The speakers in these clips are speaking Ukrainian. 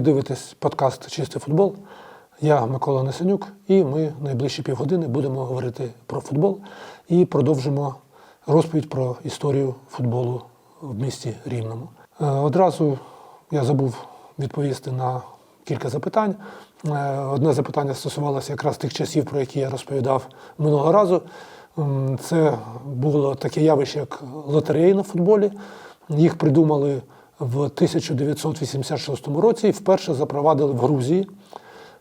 Ви дивитесь подкаст Чистий футбол. Я Микола Несенюк, і ми найближчі півгодини будемо говорити про футбол і продовжимо розповідь про історію футболу в місті Рівному. Е, Одразу я забув відповісти на кілька запитань. Е, Одне запитання стосувалося якраз тих часів, про які я розповідав минулого разу. Це було таке явище, як лотереї на футболі. Їх придумали в 1986 році і вперше запровадили в Грузії.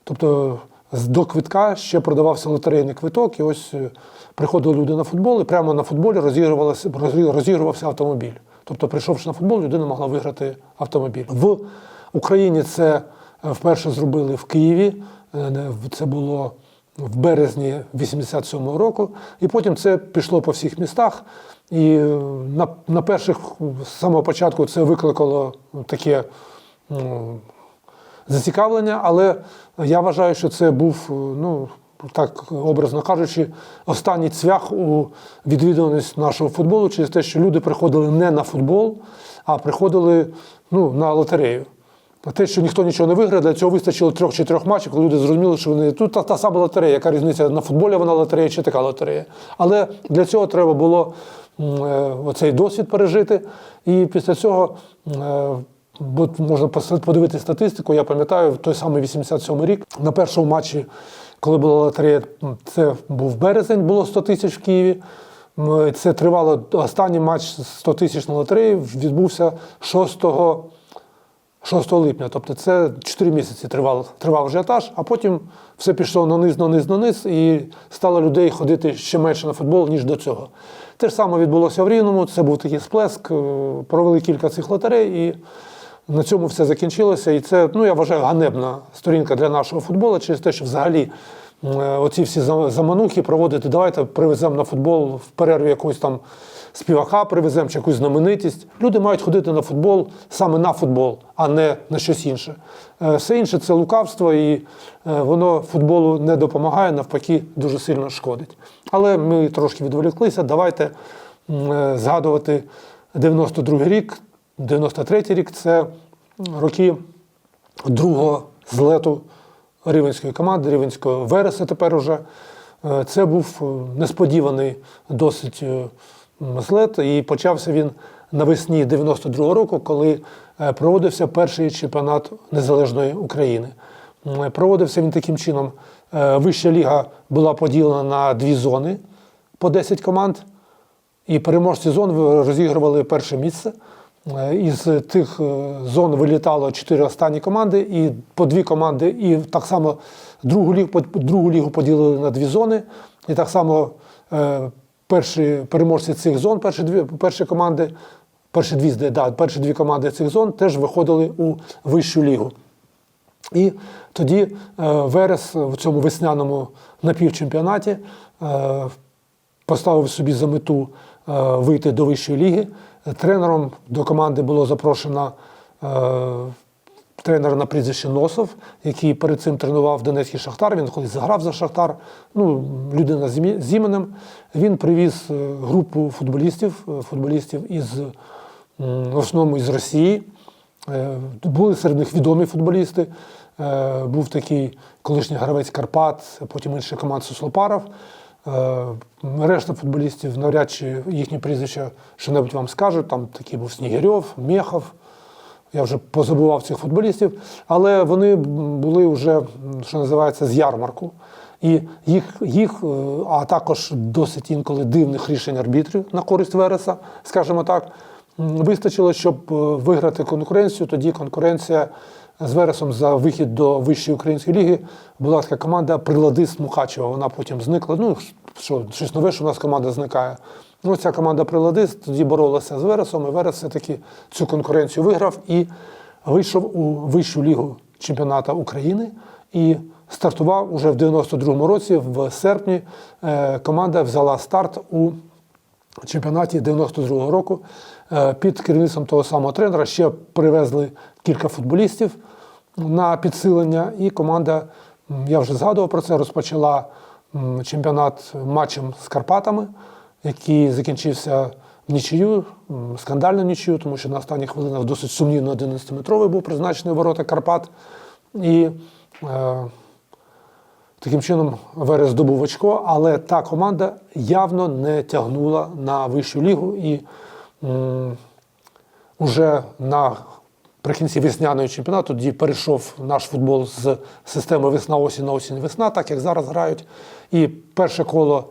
Тобто до квитка ще продавався лотерейний квиток, і ось е, приходили люди на футбол, і прямо на футболі розігрувалося- розігрувався автомобіль. Тобто, прийшовши на футбол, людина могла виграти автомобіль. В Україні це е, вперше зробили в Києві. Е, Це було в березні 87-го року, і потім це пішло по всіх містах. І е, на, на перших з самого початку це викликало таке ну, зацікавлення, але я вважаю, що це був, е, ну так образно кажучи, останній цвях у відвідуваність нашого футболу через те, що люди приходили не на футбол, а приходили ну, на лотерею. А те, що ніхто нічого не виграє, для цього вистачило трьох-чотирьох матчів, коли люди зрозуміли, що вони тут та, та сама лотерея, яка різниця на футболі вона лотерея чи така лотерея. Але для цього треба було е, оцей досвід пережити. І після цього, е, можна подивити статистику, я пам'ятаю, в той самий 87 рік на першому матчі, коли була лотерея, це був березень, було 100 тисяч в Києві. Це тривало останній матч 100 тисяч на лотереї, відбувся 6 6 липня. Тобто це 4 місяці тривав, тривав ажіотаж, а потім все пішло на низ, на низ, на низ, і стало людей ходити ще менше на футбол, ніж до цього. Те ж саме відбулося в Рівному, це був такий сплеск, е, провели кілька цих лотерей, і на цьому все закінчилося. І це, ну я вважаю, ганебна сторінка для нашого футболу через те, що взагалі оці всі заманухи проводити, давайте привеземо на футбол в перерві якусь там співака привеземо чи якусь знаменитість. Люди мають ходити на футбол саме на футбол, а не на щось інше. Е, Все інше це лукавство, і е, воно футболу не допомагає, навпаки, дуже сильно шкодить. Але ми трошки відволіклися. Давайте е, згадувати 92 й рік, 93 й рік це роки другого злету рівенської команди, рівенського вереса тепер уже. Е, Це був е, несподіваний досить е, злет, і почався він навесні 92-го року, коли е, проводився перший чемпіонат Незалежної України. Проводився він таким чином. е, Вища ліга була поділена на дві зони по 10 команд. І переможці зон розігрували перше місце. Е, Із тих е, зон вилітало чотири останні команди, і по дві команди, і так само другу лігу, другу лігу поділили на дві зони. І так само е, перші переможці цих зон, перші дві перші команди, перші дві, да, перші дві команди цих зон теж виходили у вищу лігу. І тоді е, Верес в цьому весняному напівчемпіонаті е, поставив собі за мету е, вийти до вищої ліги. Тренером до команди було запрошено е, тренера на прізвище Носов, який перед цим тренував Донецький Шахтар. Він колись заграв за Шахтар. Ну, людина з іменем. Він привіз е, групу футболістів, е, футболістів із в основному із Росії. Е, Були серед них відомі футболісти. Був такий колишній гравець Карпат, потім інший команд Суслопаров. Е, Решта футболістів навряд чи їхні прізвища що-небудь вам скажуть. Там такий був Снігирьов, Мєхов. Я вже позабував цих футболістів, але вони були вже, що називається, з ярмарку. І їх, їх, е, а також досить інколи дивних рішень арбітрів на користь Вереса, скажімо так, вистачило, щоб е, виграти конкуренцію. Тоді конкуренція з Вересом за вихід до Вищої української ліги була така команда Приладист Мукачева. Вона потім зникла. Ну, що, щось нове, що у нас команда зникає. Ну, ця команда Приладист тоді боролася з Вересом, і Верес все-таки цю конкуренцію виграв і вийшов у Вищу лігу чемпіонату України. І стартував уже в 92-му році, в серпні, е, команда взяла старт у чемпіонаті 92-го року. Е, Під керівництвом того самого тренера ще привезли кілька футболістів на підсилення, і команда, я вже згадував про це, розпочала чемпіонат матчем з Карпатами, який закінчився нічию, м, скандальну нічию, тому що на останніх хвилинах досить сумнівно 11-метровий був призначений ворота Карпат. І е, таким чином Верес здобув очко, але та команда явно не тягнула на вищу лігу. І м, уже на Прикінці весняного чемпіонату тоді перейшов наш футбол з системи весна-осінь на осінь-весна, так як зараз грають. І перше коло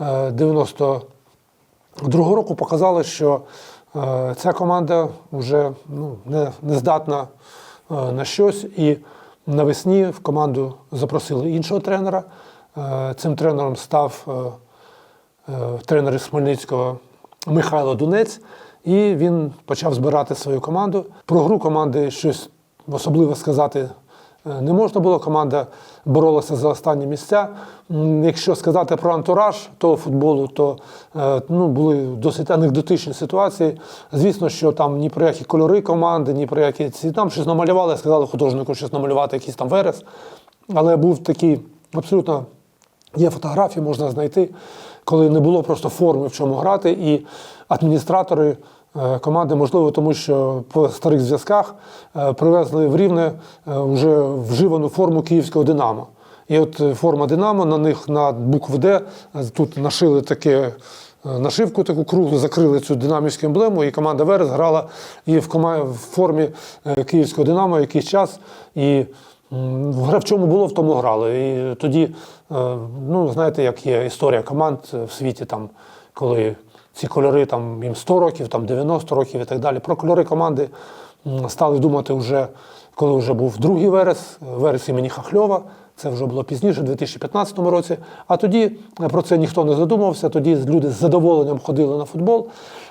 е, 92-го року показало, що е, ця команда вже ну, не, не здатна е, на щось. І навесні в команду запросили іншого тренера. Е, Цим тренером став е, е, тренер із Хмельницького Михайло Дунець, і він почав збирати свою команду. Про гру команди щось особливе сказати не можна було. Команда боролася за останні місця. Якщо сказати про антураж того футболу, то е, ну, були досить анекдотичні ситуації. Звісно, що там ні про які кольори команди, ні про які ці там щось намалювали, сказали художнику щось намалювати, якийсь там верес. Але був такий абсолютно Є фотографії, можна знайти, коли не було просто форми, в чому грати, і адміністратори е, команди, можливо, тому що по старих зв'язках е, привезли в Рівне е, вже вживану форму київського Динамо. І от е, форма Динамо, на них на букву Д е, тут нашили таке. е, Нашивку таку круглу закрили цю динамівську емблему, і команда Верес грала і в, формі е, київського Динамо якийсь час. І в чому було, в тому грали. І тоді, е, ну знаєте, як є історія команд е, в світі, там, коли ці кольори там, їм 100 років, там 90 років і так далі. Про кольори команди стали думати вже, коли вже був другий верес, верес імені Хахльова. Це вже було пізніше, у 2015 році. А тоді е, про це ніхто не задумався. Тоді люди з задоволенням ходили на футбол.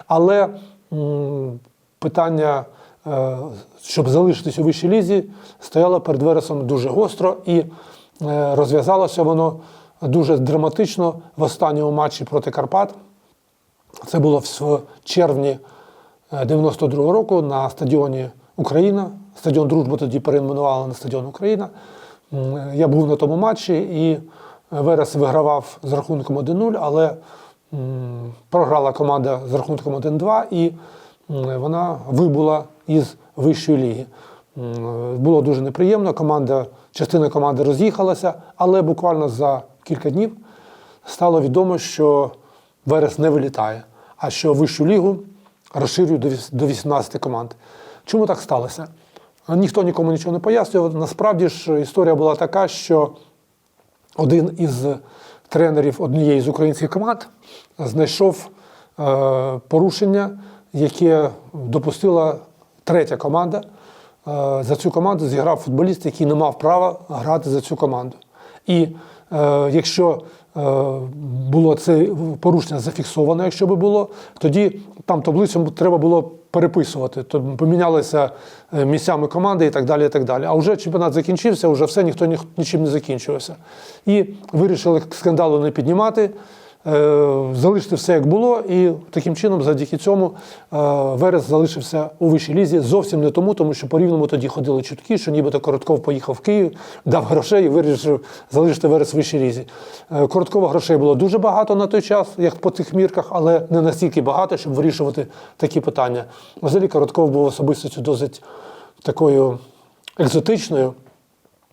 Але м, питання, е, щоб залишитись у вищій лізі, стояло перед Вересом дуже гостро і е, розв'язалося воно дуже драматично в останньому матчі проти Карпат. Це було в червні 92-го року на стадіоні Україна. Стадіон Дружба тоді перейменували на стадіон Україна. Я був на тому матчі, і Верес вигравав з рахунком 1-0, але програла команда з рахунком 1-2, і вона вибула із вищої ліги. Було дуже неприємно. Команда, частина команди роз'їхалася, але буквально за кілька днів стало відомо, що Верес не вилітає, а що вищу лігу розширюють до 18 команд. Чому так сталося? Ніхто нікому нічого не пояснював. Насправді ж історія була така, що один із тренерів однієї з українських команд знайшов е, порушення, яке допустила третя команда. Е, за цю команду зіграв футболіст, який не мав права грати за цю команду. І е, якщо е, було це порушення зафіксовано, якщо би було, тоді там таблицю треба було переписувати. То помінялися е, місцями команди і так далі. і так далі. А вже чемпіонат закінчився, вже все ніхто ні- нічим не закінчувався. І вирішили скандалу не піднімати. Е, Залишити все як було, і таким чином, завдяки цьому, е, Верес залишився у вищій лізі зовсім не тому, тому що по рівному тоді ходили чутки, що нібито Коротков поїхав в Київ, дав грошей і вирішив залишити Верес в вищій лізі. Е, Короткова грошей було дуже багато на той час, як по тих мірках, але не настільки багато, щоб вирішувати такі питання. Взагалі Коротков був особистістю досить такою екзотичною.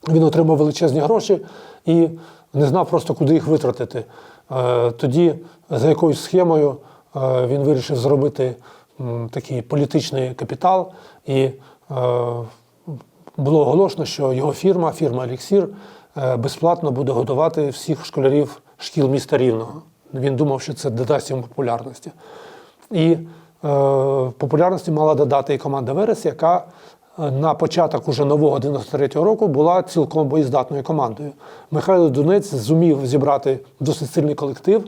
Він отримав величезні гроші і не знав просто, куди їх витратити. Е, Тоді за якоюсь схемою е, він вирішив зробити такий політичний капітал, і е, було оголошено, що його фірма, фірма Еліксір, безплатно буде годувати всіх школярів шкіл міста Рівного. Він думав, що це додасть йому популярності. І популярності мала додати і команда Верес, яка на початок уже нового 93-го року була цілком боєздатною командою. Михайло Донець зумів зібрати досить сильний колектив.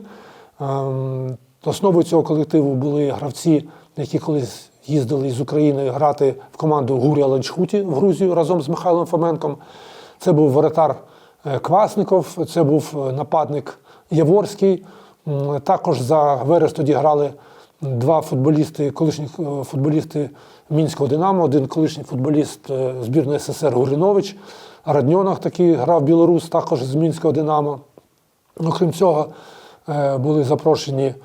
Ем, Основою цього колективу були гравці, які колись їздили з України грати в команду Гурія Ланчхуті в Грузію разом з Михайлом Фоменком. Це був воротар е, Квасников, це був е, нападник Яворський. Також за Верес тоді грали два футболісти, колишні е, футболісти Мінського Динамо, один колишній футболіст е, збірної СССР Гуринович, Радньонах такий грав білорус, також з Мінського Динамо. Окрім цього, е, були запрошені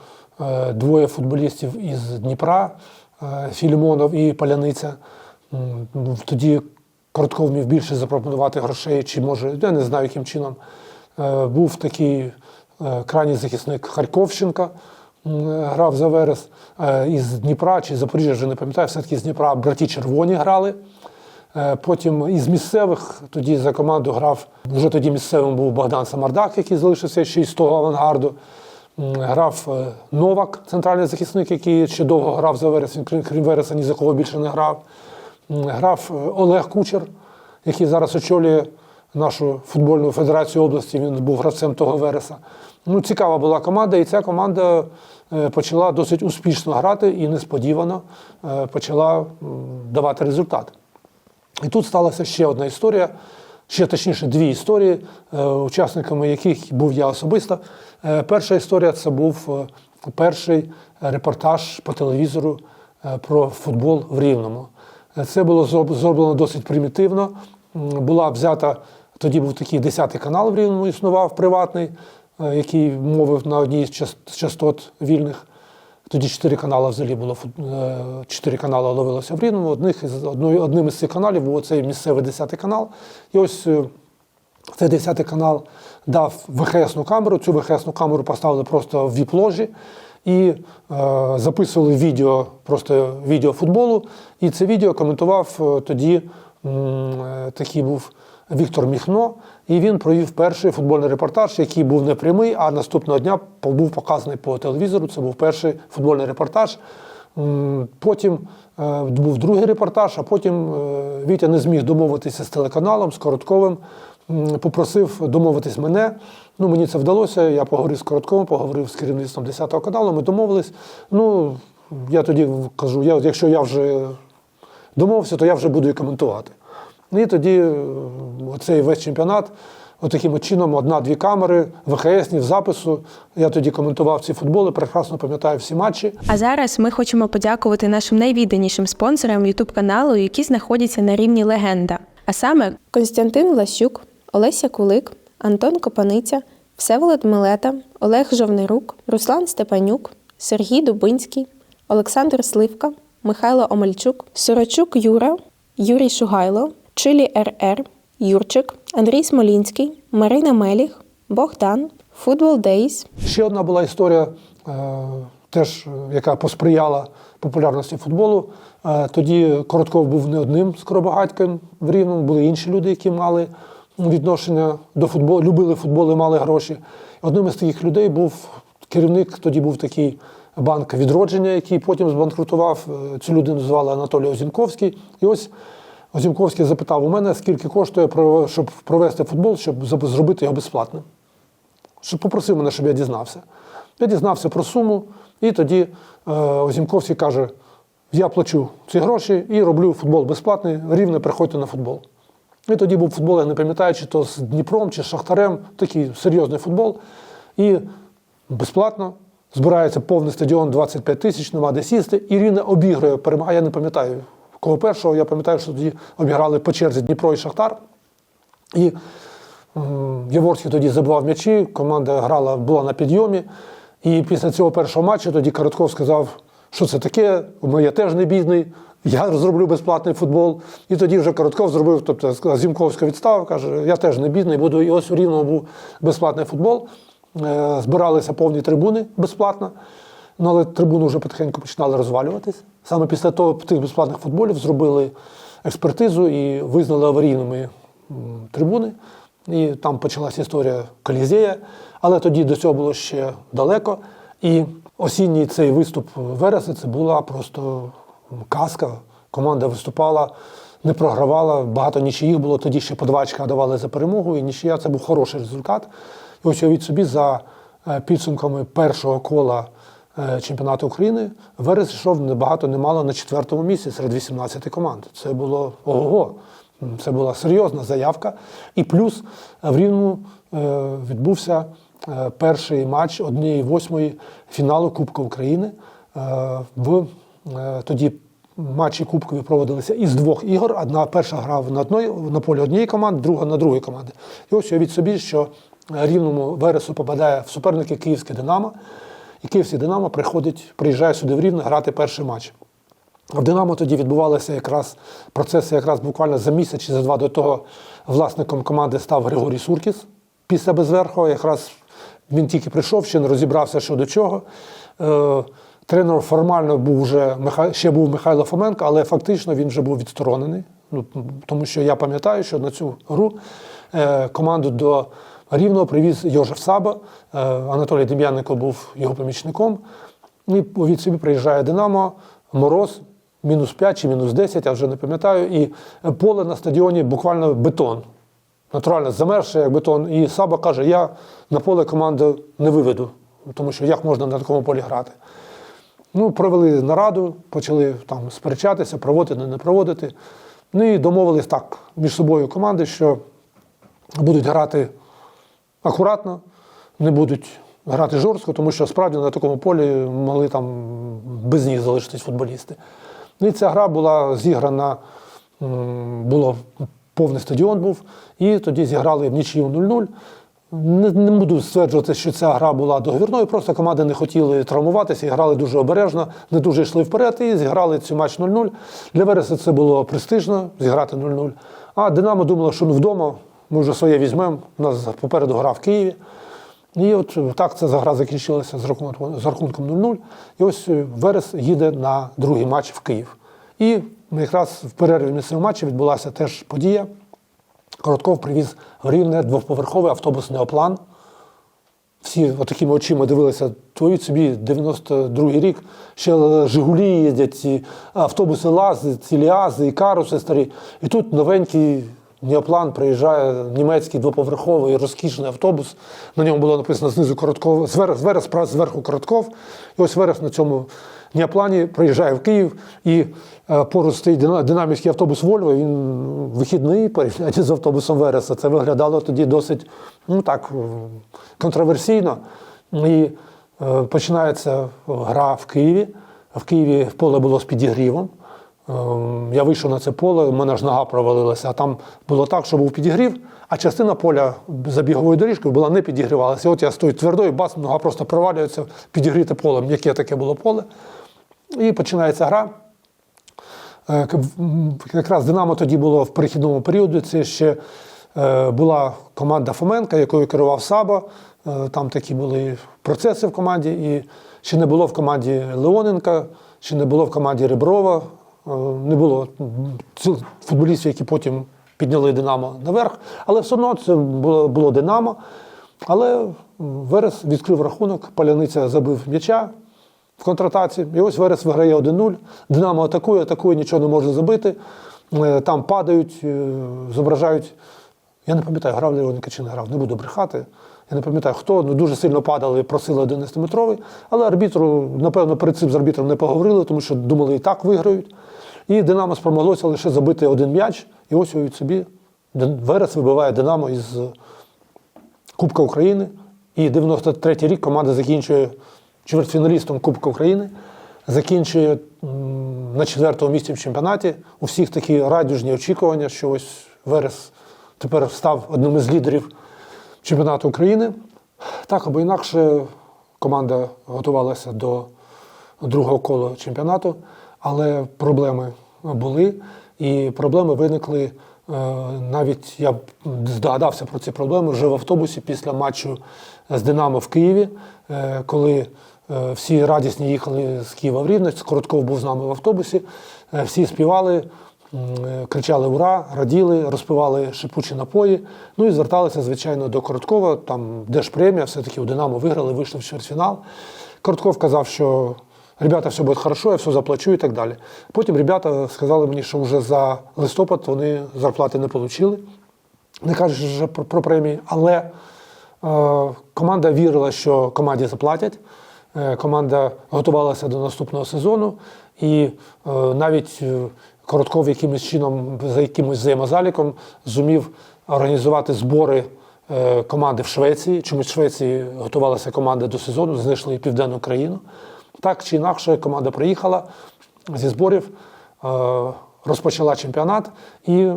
е, двоє футболістів із Дніпра, Філімонов і Паляниця. Ну, Тоді Коротков міг більше запропонувати грошей, чи може, я не знаю, яким чином. Був такий крайній захисник Харківщенка, м, грав за Верес е, із Дніпра чи Запоріжжя, вже не пам'ятаю, все-таки з Дніпра браті червоні грали. Е, Потім із місцевих тоді за команду грав вже тоді місцевим був Богдан Самардак, який залишився ще й з того авангарду. Грав е, Новак, центральний захисник, який ще довго грав за Верес, він крім- Вереса ні за кого більше не грав. Грав е, Олег Кучер, який зараз очолює нашу футбольну федерацію області. Він був гравцем того Вереса. Ну, цікава була команда, і ця команда е, почала досить успішно грати і несподівано е, почала давати результат. І тут сталася ще одна історія, ще точніше дві історії, е, учасниками яких був я особисто. Перша історія це був перший репортаж по телевізору про футбол в Рівному. Це було зроблено досить примітивно. Була взята, тоді був такий 10-й канал в Рівному існував приватний, який мовив на одній з частот вільних. Тоді чотири канали взагалі було е, чотири канали ловилося в Рівному. Одних із одним із цих каналів був цей місцевий 10 канал. І ось е, цей 10 канал дав ВХСну камеру. Цю ВХСну камеру поставили просто в віп-ложі і е, записували відео, просто відео футболу. І це відео коментував е, тоді е, такий був Віктор Міхно. І він провів перший футбольний репортаж, який був не прямий, а наступного дня був показаний по телевізору. Це був перший футбольний репортаж. Потім е, був другий репортаж, а потім е, Вітя не зміг домовитися з телеканалом, з Коротковим. Попросив домовитись мене. Ну, мені це вдалося. Я поговорив з Коротковим, поговорив з керівництвом 10-го каналу. Ми домовились. Ну, я тоді кажу, я, якщо я вже домовився, то я вже буду і коментувати. І тоді е, оцей весь чемпіонат, отаким от чином, одна-дві камери, ВХСні в запису. Я тоді коментував ці футболи, прекрасно пам'ятаю всі матчі. А зараз ми хочемо подякувати нашим найвідданішим спонсорам youtube каналу, які знаходяться на рівні легенда. А саме Константин Влащук, Олеся Кулик, Антон Копаниця, Всеволод Милета, Олег Жовнирук, Руслан Степанюк, Сергій Дубинський, Олександр Сливка, Михайло Омельчук, Сорочук Юра, Юрій Шугайло, Чилі РР, Юрчик, Андрій Смолінський, Марина Меліх, Богдан, Футбол Дейс, Ще одна була історія, е, теж е, яка посприяла популярності футболу. Е, Тоді Коротков був не одним скоробагатьком в Рівному, були інші люди, які мали відношення до футболу, любили футбол і мали гроші. Одним із таких людей був керівник, тоді був такий банк відродження, який потім збанкрутував. Цю людину звали Анатолій Озімковський. І ось Озімковський запитав у мене, скільки коштує, щоб провести футбол, щоб зробити його безплатним щоб попросив мене, щоб я дізнався. Я дізнався про суму, і тоді е, Озімковський каже: я плачу ці гроші і роблю футбол безплатний, рівне приходьте на футбол. І тоді був футбол, я не пам'ятаю, чи то з Дніпром, чи з Шахтарем, такий серйозний футбол. І безплатно збирається повний стадіон 25 тисяч, нема де сісти. І Рівне обігрує, перемагає, я не пам'ятаю кого першого. Я пам'ятаю, що тоді обіграли по черзі Дніпро і Шахтар. І м, Яворський тоді забивав м'ячі, команда грала, була на підйомі. І після цього першого матчу тоді Коротков сказав, що це таке, я теж не бідний, я зроблю безплатний футбол. І тоді вже Коротков зробив, тобто Зімковська відстава, каже, я теж не бідний, буду. І ось у Рівному був безплатний футбол. Е, Збиралися повні трибуни безплатно. Ну, але трибуни вже потихеньку починали розвалюватись. Саме після того тих безплатних футболів зробили експертизу і визнали аварійними трибуни. І там почалася історія Колізея. Але тоді до цього було ще далеко. І осінній цей виступ Вереса це була просто казка. Команда виступала, не програвала, багато нічиїх було. Тоді ще по два очка давали за перемогу, і нічия це був хороший результат. І ось уявіть собі за е, підсумками першого кола чемпіонату України Верес йшов не багато не мало на четвертому місці серед 18 команд. Це було ого. Це була серйозна заявка. І плюс е, в Рівному е, відбувся е, перший матч однієї восьмої фіналу Кубка України. Е, В е, тоді матчі Кубкові проводилися із двох ігор. Одна перша гра на одної на полі однієї команди, друга на другої команди. І ось уявіть собі, що Рівному Вересу попадає в суперники Київське Динамо. І Київський Динамо приходить, приїжджає сюди в Рівне грати перший матч. В Динамо тоді відбувалися якраз процеси якраз буквально за місяць чи за два до того власником команди став Григорій Суркіс після Безверхова. Якраз він тільки прийшов, ще не розібрався, що до чого. Е, тренером формально був вже ще був Михайло Фоменко, але фактично він вже був відсторонений. Ну, тому що я пам'ятаю, що на цю гру е, команду до Рівного привіз Йожеф Саба. Е, Анатолій Дем'яненко був його помічником. І від собі приїжджає Динамо, мороз, мінус 5 чи мінус 10, я вже не пам'ятаю. І поле на стадіоні буквально бетон. Натурально замерзше, як бетон. І Саба каже: я на поле команду не виведу, тому що як можна на такому полі грати. Ну, провели нараду, почали там сперечатися, проводити, не проводити. Ну і домовились так між собою команди, що будуть грати акуратно, не будуть грати жорстко, тому що справді на такому полі могли там без ніг залишитись футболісти. Ну і ця гра була зіграна, було повний стадіон був, і тоді зіграли в нічию 0-0. Не, не буду стверджувати, що ця гра була договірною, просто команди не хотіли травмуватися і грали дуже обережно, не дуже йшли вперед і зіграли цю матч 0-0. Для Вереса це було престижно зіграти 0-0. А Динамо думало, що ну вдома ми вже своє візьмемо. У нас попереду гра в Києві. І от так ця гра закінчилася з рахунком, з рахунком 0-0. І ось е, Верес їде на другий матч в Київ. І якраз в перерві місцевого матчу відбулася теж подія. Коротков привіз в Рівне двоповерховий автобус Неоплан. Всі такими очима дивилися, твоють собі 92-й рік, ще Жигулі їздять, автобуси лази, ці ліази, і каруси старі. І тут новенький Неоплан приїжджає, німецький двоповерховий розкішний автобус. На ньому було написано знизу Коротков, зверх, зверху Коротков. І ось Верес на цьому Неоплані приїжджає в Київ і е, поруч стоїть дина- динамівський автобус Вольво. Він вихідний порівнянні з автобусом Вереса. Це виглядало тоді досить ну так контроверсійно. І е, починається гра в Києві. В Києві поле було з підігрівом. Е, Я вийшов на це поле, в мене ж нога провалилася, а там було так, що був підігрів, а частина поля за біговою доріжкою була не підігрівалася. От я стою твердо, і бац, нога просто провалюється, підігріте поле, м'яке таке було поле. І починається гра. Е, Якраз Динамо тоді було в перехідному періоді. Це ще е, була команда Фоменка, якою керував Саба. Е, Там такі були процеси в команді. І ще не було в команді Леоненка, ще не було в команді Реброва, е, не було футболістів, які потім підняли Динамо наверх. Але все одно це було, було Динамо. Але Верес відкрив рахунок, Паляниця забив м'яча в контратаці. І ось Верес виграє 1-0. Динамо атакує, атакує, нічого не може забити. Е, Там падають, е, зображають. Я не пам'ятаю, грав Леоненко чи не грав, не буду брехати. Я не пам'ятаю хто, ну дуже сильно падали, просили 11-метровий. Але арбітру, напевно, перед цим з арбітром не поговорили, тому що думали, і так виграють. І Динамо спромоглося лише забити один м'яч. І ось уявіть собі, Верес вибиває Динамо із Кубка України. І 93-й рік команда закінчує чвертьфіналістом Кубка України, закінчує на четвертому місці в чемпіонаті. У всіх такі радіжні очікування, що ось Верес тепер став одним із лідерів чемпіонату України. Так або інакше команда готувалася до другого кола чемпіонату, але проблеми були, і проблеми виникли. е, Навіть я здогадався про ці проблеми вже в автобусі після матчу з Динамо в Києві, е, коли е, всі радісні їхали з Києва в Рівне. Коротков був з нами в автобусі. Всі співали, кричали Ура! раділи, розпивали шипучі напої. Ну і зверталися, звичайно, до Короткова. Там держпремія, все-таки у Динамо виграли, вийшли в чвертьфінал. Коротков казав, що ребята, все буде хорошо, я все заплачу і так далі. Потім ребята сказали мені, що вже за листопад вони зарплати не отримали, не кажучи вже про, премії, але е, команда вірила, що команді заплатять. Е, команда готувалася до наступного сезону, і е, навіть е, Коротков якимось чином, за якимось взаємозаліком, зумів організувати збори е, команди в Швеції. Чомусь в Швеції готувалася команда до сезону, знайшли південну країну. Так чи інакше, команда приїхала зі зборів, е, розпочала чемпіонат, і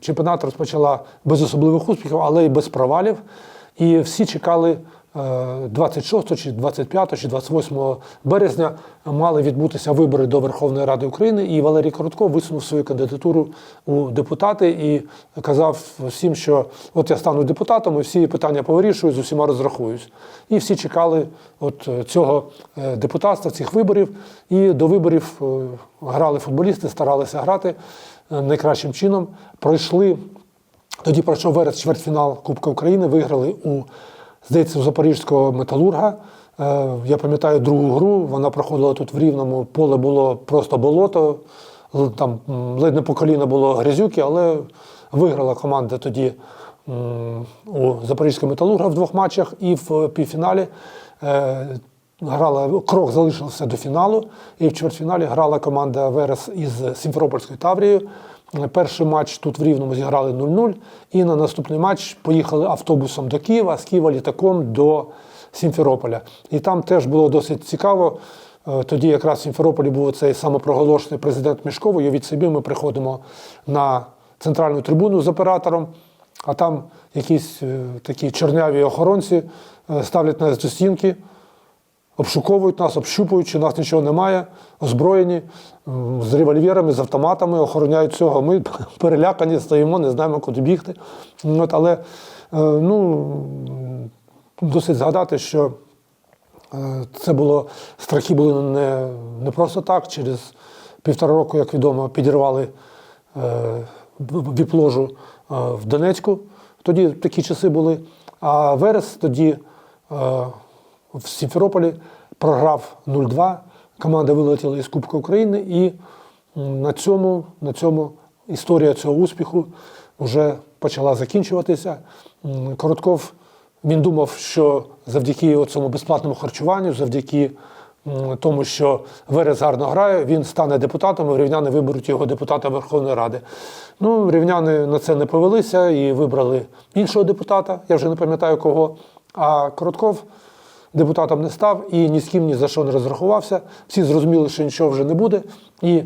чемпіонат розпочала без особливих успіхів, але й без провалів. І всі чекали 26 чи 25 чи 28 березня мали відбутися вибори до Верховної Ради України, і Валерій Коротков висунув свою кандидатуру у депутати і казав всім, що от я стану депутатом і всі питання повирішую, з усіма розрахуюсь. І всі чекали от е, цього е, депутатства, цих виборів. І до виборів е, грали футболісти, старалися грати е, найкращим чином. Пройшли тоді пройшов верес чвертьфінал Кубка України, виграли у, здається, у Запорізького металурга. Е, Я пам'ятаю другу гру, вона проходила тут в Рівному, поле було просто болото, там ледь не по коліна було грязюки, але виграла команда тоді у Запорізького металурга в двох матчах і в півфіналі. е, Грала крок залишився до фіналу, і в чвертьфіналі грала команда Верес із Сімферопольською Таврією. Перший матч тут в Рівному зіграли 0-0, і на наступний матч поїхали автобусом до Києва, з Києва літаком до Сімферополя. І там теж було досить цікаво. Е, Тоді якраз в Сімферополі був цей самопроголошений президент Мішков. І від собі ми приходимо на центральну трибуну з оператором, а там якісь е, такі чорняві охоронці е, ставлять нас до стінки обшуковують нас, общупують, чи нас нічого немає, озброєні з револьверами, з автоматами, охороняють цього. Ми перелякані, стоїмо, не знаємо, куди бігти. От, але е, ну, досить згадати, що е, це було страхи були не, не просто так. Через півтора року, як відомо, підірвали е, віпложу в Донецьку. Тоді такі часи були. А Верес тоді в Сімферополі програв 0-2. Команда вилетіла із Кубка України, і на цьому, на цьому історія цього успіху вже почала закінчуватися. Коротков він думав, що завдяки цьому безплатному харчуванню, завдяки тому, що Верес гарно грає, він стане депутатом, і рівняни виберуть його депутата Верховної Ради. Ну, рівняни на це не повелися і вибрали іншого депутата, я вже не пам'ятаю кого. А Коротков депутатом не став і ні з ким ні за що не розрахувався. Всі зрозуміли, що нічого вже не буде. І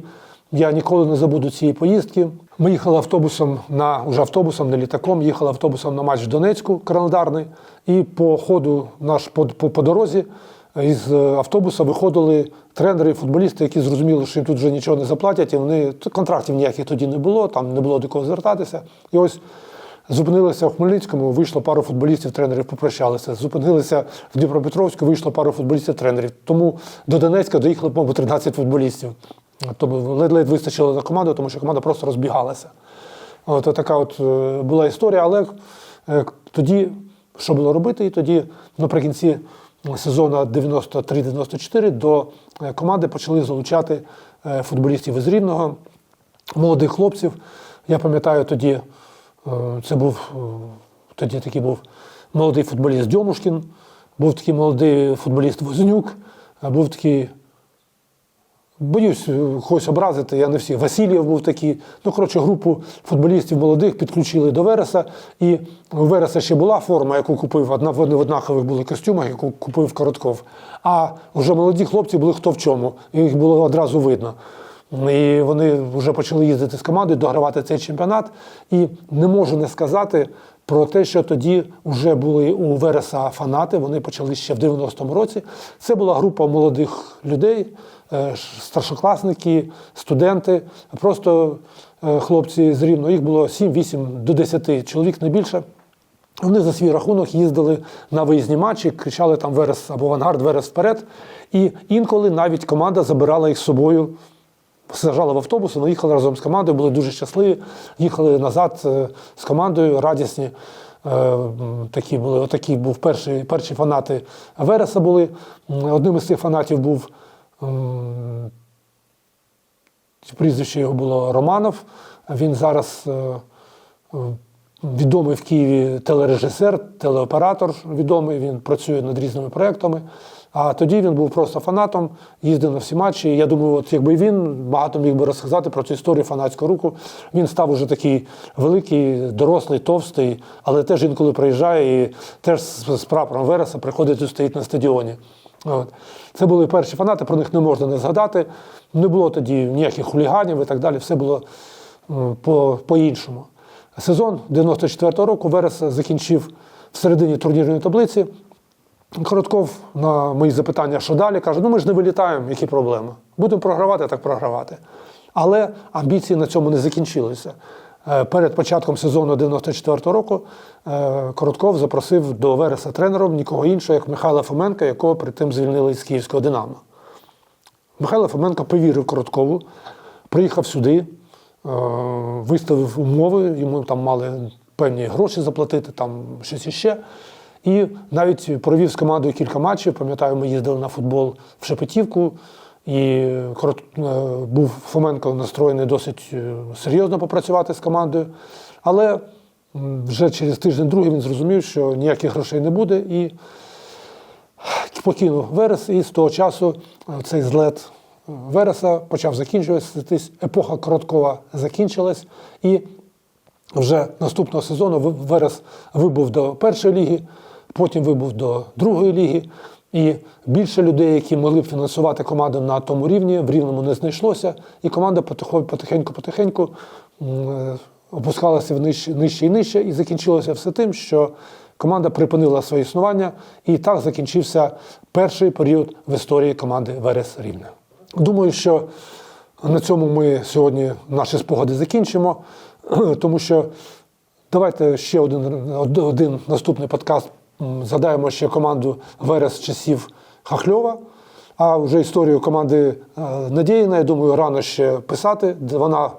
я ніколи не забуду цієї поїздки. Ми їхали автобусом на уже автобусом, не літаком, їхали автобусом на матч в Донецьку календарний. І по ходу наш по, по, по дорозі із е, автобуса виходили тренери і футболісти, які зрозуміли, що їм тут вже нічого не заплатять, і вони контрактів ніяких тоді не було, там не було до кого звертатися. І ось Зупинилися в Хмельницькому, вийшло пару футболістів, тренерів попрощалися. Зупинилися в Дніпропетровську, вийшло пару футболістів, тренерів. Тому до Донецька доїхали, по-моєму, 13 футболістів. Тому ледь-ледь вистачило на команду, тому що команда просто розбігалася. От така от е, була історія. Але е, тоді, що було робити, і тоді наприкінці сезону 93-94 до е, команди почали залучати футболістів із Рівного, молодих хлопців. Я пам'ятаю тоді. Е, Це був е, тоді такий був молодий футболіст Дьомушкін, був такий молодий футболіст Вознюк, а був такий, боюсь е, когось образити, я не всі. Васильєв був такий. Ну, коротше, групу футболістів молодих підключили до Вереса. І у Вереса ще була форма, яку купив, вони в однакових були костюмах, яку купив Коротков. А вже молоді хлопці були хто в чому. Їх було одразу видно. І вони вже почали їздити з командою, догравати цей чемпіонат. І не можу не сказати про те, що тоді вже були у Вереса фанати. Вони почали ще в 90-му році. Це була група молодих людей, е, старшокласники, студенти, просто е, хлопці з Рівного. Їх було 7-8 до 10 чоловік, не більше. Вони за свій рахунок їздили на виїзні матчі, кричали там Верес або Авангард, Верес вперед. І інколи навіть команда забирала їх з собою сажали в автобус, вони їхали разом з командою, були дуже щасливі. Їхали назад е, з командою, радісні. Е, Такі були, отакі був перші, перші фанати Вереса були. Одним із цих фанатів був прізвище його було Романов. Він зараз е, відомий в Києві телережисер, телеоператор відомий, він працює над різними проектами. А тоді він був просто фанатом, їздив на всі матчі. Я думаю, от якби він багато міг би розказати про цю історію фанатського руху. Він став уже такий великий, дорослий, товстий, але теж інколи приїжджає і теж з, прапором Вереса приходить і стоїть на стадіоні. От. Це були перші фанати, про них не можна не згадати. Не було тоді ніяких хуліганів і так далі. Все було по-іншому. Сезон 94-го року Верес закінчив в середині турнірної таблиці. Коротков на мої запитання, що далі, каже: ну ми ж не вилітаємо, які проблеми. Будемо програвати, так програвати. Але амбіції на цьому не закінчилися. Е, Перед початком сезону 94-го року е, Коротков запросив до Вереса тренером нікого іншого, як Михайла Фоменка, якого перед тим звільнили з Київського Динамо. Михайло Фоменко повірив Короткову, приїхав сюди, виставив умови, йому там мали певні гроші заплатити, там щось іще. І навіть провів з командою кілька матчів. Пам'ятаю, ми їздили на футбол в Шепетівку, і е, був Фоменко настроєний досить е, серйозно попрацювати з командою. Але вже через тиждень-другий він зрозумів, що ніяких грошей не буде. І покинув Верес, і з того часу е, цей злет Вереса почав закінчуватись. Епоха Короткова закінчилась, і вже наступного сезону Верес вибув до першої ліги, потім вибув до другої ліги. І більше людей, які могли б фінансувати команду на тому рівні, в рівному не знайшлося. І команда потихеньку-потихеньку е, опускалася в нижче, нижче і нижче, і закінчилося все тим, що команда припинила своє існування, і так закінчився перший період в історії команди Верес Рівне. Думаю, що на цьому ми сьогодні наші спогади закінчимо, тому що давайте ще один, один наступний подкаст згадаємо ще команду Верес часів Хахльова. А вже історію команди е, Надіїна, я думаю, рано ще писати. Вона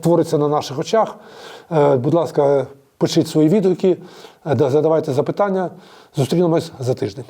твориться на наших очах. Е, Будь ласка, пишіть свої відгуки, е, задавайте запитання. Зустрінемось за тиждень.